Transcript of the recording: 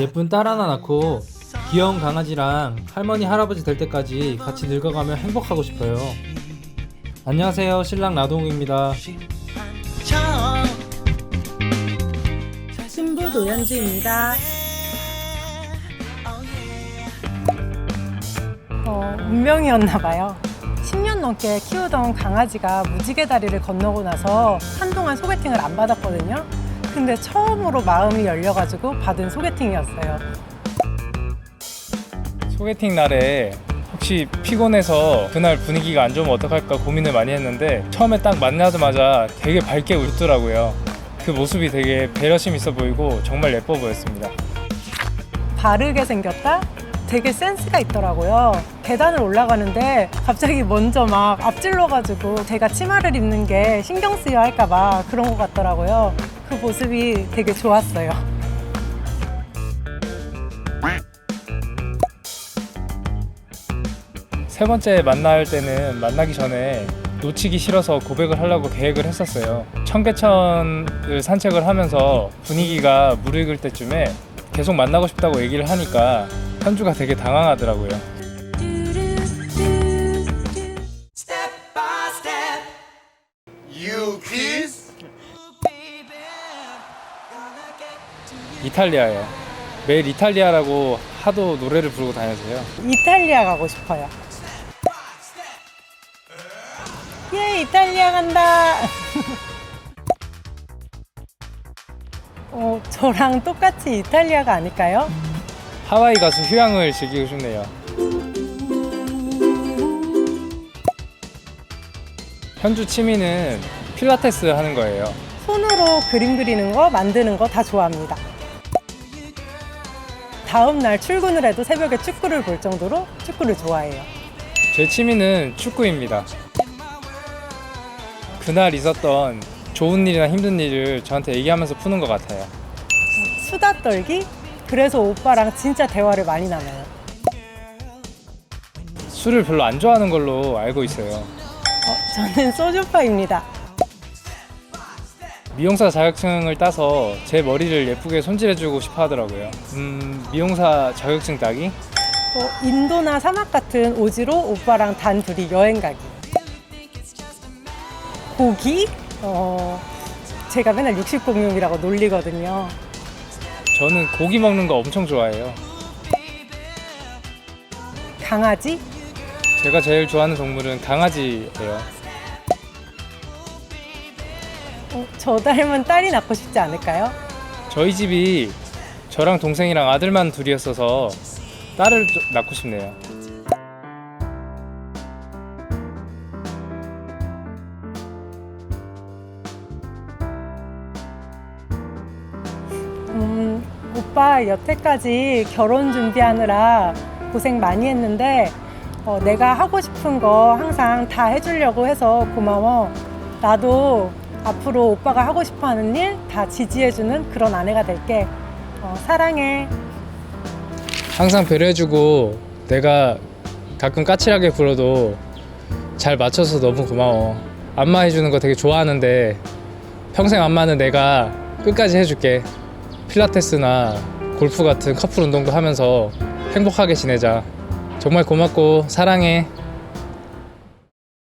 예쁜 딸 하나 낳고 귀여운 강아지랑 할머니 할아버지 될 때까지 같이 늙어가며 행복하고 싶어요. 안녕하세요 신랑 나동욱입니다. 신부 노현주입니다. 어, 운명이었나 봐요. 10년 넘게 키우던 강아지가 무지개 다리를 건너고 나서 한동안 소개팅을 안 받았거든요. 근데 처음으로 마음이 열려가지고 받은 소개팅이었어요. 소개팅 날에 혹시 피곤해서 그날 분위기가 안 좋으면 어떡할까 고민을 많이 했는데 처음에 딱 만나자마자 되게 밝게 웃더라고요. 그 모습이 되게 배려심 있어 보이고 정말 예뻐 보였습니다. 바르게 생겼다? 되게 센스가 있더라고요. 계단을 올라가는데 갑자기 먼저 막 앞질러가지고 제가 치마를 입는 게 신경 쓰여 할까봐 그런 것 같더라고요. 그 모습이 되게 좋았어요. 세 번째 만날 때는 만나기 전에 놓치기 싫어서 고백을 하려고 계획을 했었어요. 청계천을 산책을 하면서 분위기가 무르익을 때쯤에 계속 만나고 싶다고 얘기를 하니까 현주가 되게 당황하더라고요. 이탈리아예요. 매일 이탈리아라고 하도 노래를 부르고 다녀서요. 이탈리아 가고 싶어요. 예, 이탈리아 간다. 어, 저랑 똑같이 이탈리아가 아닐까요? 하와이 가서 휴양을 즐기고 싶네요. 현주 취미는 필라테스 하는 거예요. 손으로 그림 그리는 거, 만드는 거 다 좋아합니다. 다음 날 출근을 해도 새벽에 축구를 볼 정도로 축구를 좋아해요. 제 취미는 축구입니다. 그날 있었던 좋은 일이나 힘든 일을 저한테 얘기하면서 푸는 것 같아요. 수다 떨기? 그래서 오빠랑 진짜 대화를 많이 나눠요. 술을 별로 안 좋아하는 걸로 알고 있어요. 어, 저는 소주파입니다. 미용사 자격증을 따서 제 머리를 예쁘게 손질해주고 싶어 하더라고요. 음, 미용사 자격증 따기? 어, 인도나 사막 같은 오지로 오빠랑 단 둘이 여행 가기. 고기? 어, 제가 맨날 육식공룡이라고 놀리거든요. 저는 고기 먹는 거 엄청 좋아해요. 강아지? 제가 제일 좋아하는 동물은 강아지예요. 어, 저 닮은 딸이 낳고 싶지 않을까요? 저희 집이 저랑 동생이랑 아들만 둘이었어서 딸을 좀 낳고 싶네요. 음, 오빠 여태까지 결혼 준비하느라 고생 많이 했는데 어, 내가 하고 싶은 거 항상 다 해주려고 해서 고마워. 나도 앞으로 오빠가 하고 싶어 하는 일 다 지지해주는 그런 아내가 될게. 어, 사랑해. 항상 배려해주고 내가 가끔 까칠하게 굴어도 잘 맞춰서 너무 고마워. 안마 해주는 거 되게 좋아하는데 평생 안마는 내가 끝까지 해줄게. 필라테스나 골프 같은 커플 운동도 하면서 행복하게 지내자. 정말 고맙고 사랑해.